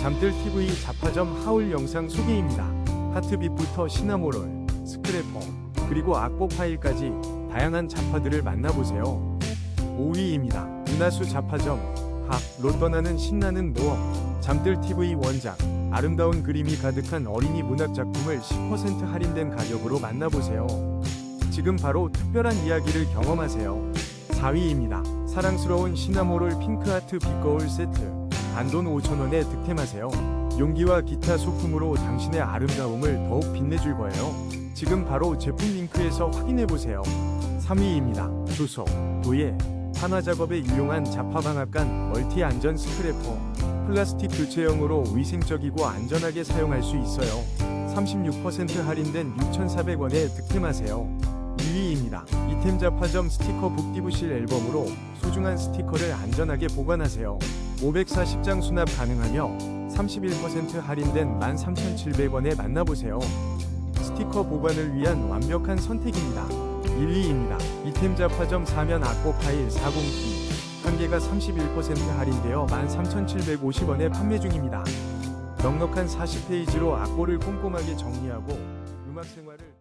잠들TV 자파점 하울 영상 소개입니다. 하트빛부터 시나모롤, 스크래퍼, 그리고 악보 파일까지 다양한 자파들을 만나보세요. 5위입니다. 은하수 자파점, 학, 로 떠나는 신나는 모험, 잠들TV 원작, 아름다운 그림이 가득한 어린이 문학 작품을 10% 할인된 가격으로 만나보세요. 지금 바로 특별한 이야기를 경험하세요. 4위입니다. 사랑스러운 시나모롤 핑크하트 빛거울 세트. 단돈 5,000원에 득템하세요. 용기와 기타 소품으로 당신의 아름다움을 더욱 빛내줄 거예요. 지금 바로 제품 링크에서 확인해보세요. 3위입니다. 조소, 도예, 한화 작업에 유용한 자파방앗간 멀티 안전 스크래퍼. 플라스틱 교체형으로 위생적이고 안전하게 사용할 수 있어요. 36% 할인된 6,400원에 득템하세요. 2위입니다. 이템 자 파점 스티커 북디브실 앨범으로 소중한 스티커를 안전하게 보관하세요. 540장 수납 가능하며 31% 할인된 13,700원에 만나보세요. 스티커 보관을 위한 완벽한 선택입니다. 1위입니다. 이템 자 파점 사면 악보 파일 40T 한 개가 31% 할인되어 13,750원에 판매 중입니다. 넉넉한 40페이지로 악보를 꼼꼼하게 정리하고 음악 생활을